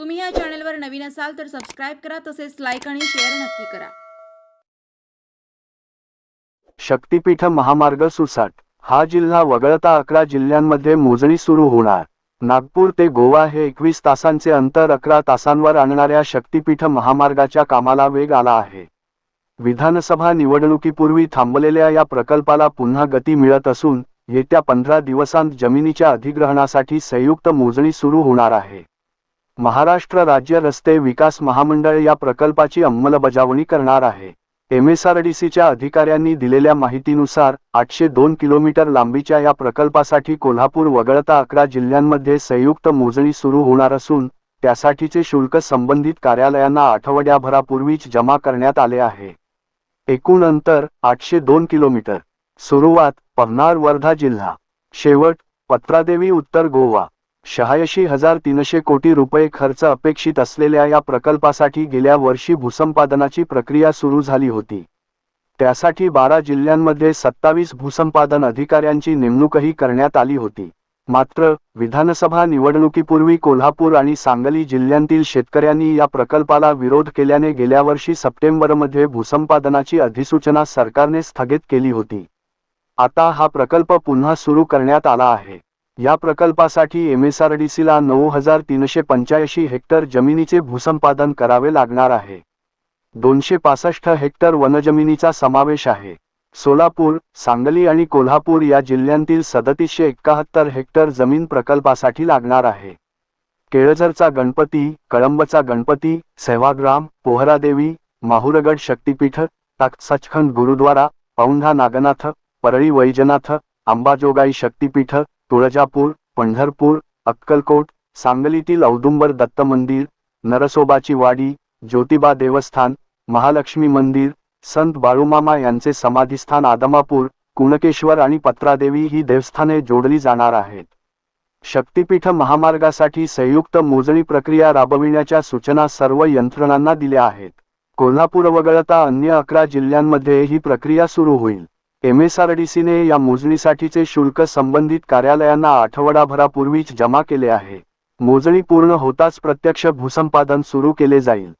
तुम्ही या चॅनलवर नवीन असाल तर सबस्क्राईब करा तसेच लाईक आणि शेअर नक्की करा. शक्तीपीठ महामार्ग सुसाट हा जिल्हा वगळता अकरा जिल्ह्यांमध्ये मोजणी सुरू होणार. नागपूर ते गोवा हे एकवीस तासांचे अंतर अकरा तासांवर आणणाऱ्या शक्तीपीठ महामार्गाच्या कामाला वेग आला आहे. विधानसभा निवडणुकीपूर्वी थांबलेल्या या प्रकल्पाला पुन्हा गती मिळत असून येत्या पंधरा दिवसांत जमिनीच्या अधिग्रहणासाठी संयुक्त मोजणी सुरू होणार आहे. महाराष्ट्र राज्य रस्ते विकास महामंडळ या प्रकल्पाची अंमलबजावणी करणार आहे. एमएसआरडीसीच्या अधिकाऱ्यांनी दिलेल्या माहितीनुसार आठशे दोन किलोमीटर लांबीच्या या प्रकल्पासाठी कोल्हापूर वगळता अकरा जिल्ह्यांमध्ये संयुक्त मोजणी सुरू होणार असून त्यासाठीचे शुल्क संबंधित कार्यालयांना आठवड्याभरापूर्वीच जमा करण्यात आले आहे. एकूण अंतर आठशे दोन किलोमीटर. सुरुवात पवनार वर्धा जिल्हा. शेवट पत्रादेवी उत्तर गोवा. शहाऐंशी हजार तीनशे कोटी रुपये खर्च अपेक्षित असलेल्या या प्रकल्पासाठी गेल्या वर्षी भूसंपादनाची प्रक्रिया सुरू झाली होती. त्यासाठी बारा जिल्ह्यांमध्ये सत्तावीस भूसंपादन अधिकाऱ्यांची नेमणूकही करण्यात आली होती. मात्र विधानसभा निवडणुकीपूर्वी कोल्हापूर आणि सांगली जिल्ह्यांतील शेतकऱ्यांनी या प्रकल्पाला विरोध केल्याने गेल्या वर्षी सप्टेंबरमध्ये भूसंपादनाची अधिसूचना सरकारने स्थगित केली होती. आता हा प्रकल्प पुन्हा सुरू करण्यात आला आहे. या प्रकल्पासाठी एमएसआरडीसीला नऊ हजार तीनशे पंच्याऐंशी हेक्टर जमिनीचे भूसंपादन करावे लागणार आहे. दोनशे पासष्ट हेक्टर वनजमिनीचा समावेश आहे. सोलापूर सांगली आणि कोल्हापूर या जिल्ह्यांतील सदतीसशे एकाहत्तर हेक्टर जमीन प्रकल्पासाठी लागणार आहे. केळझरचा गणपती कळंबचा गणपती सेवाग्राम पोहरादेवी माहुरगड शक्तीपीठ सचखंड गुरुद्वारा औंढा नागनाथ परळी वैजनाथ अंबाजोगाई शक्तीपीठ तुळजापूर पंढरपूर अक्कलकोट सांगलीतील औदुंबर दत्त मंदिर नरसोबाची वाडी ज्योतिबा देवस्थान महालक्ष्मी मंदिर संत बाळूमामा यांचे समाधीस्थान आदमापूर कुणकेश्वर आणि पत्रादेवी ही देवस्थाने जोडली जाणार आहेत. शक्तीपीठ महामार्गासाठी संयुक्त मोजणी प्रक्रिया राबविण्याच्या सूचना सर्व यंत्रणांना दिल्या आहेत. कोल्हापूर वगळता अन्य अकरा जिल्ह्यांमध्ये ही प्रक्रिया सुरू होईल. एमएसआरडीसीने या मोजणीसाठीचे शुल्क संबंधित कार्यालयांना आठवडाभरापूर्वीच जमा केले आहे. मोजणी पूर्ण होताच प्रत्यक्ष भूसंपादन सुरू केले जाईल.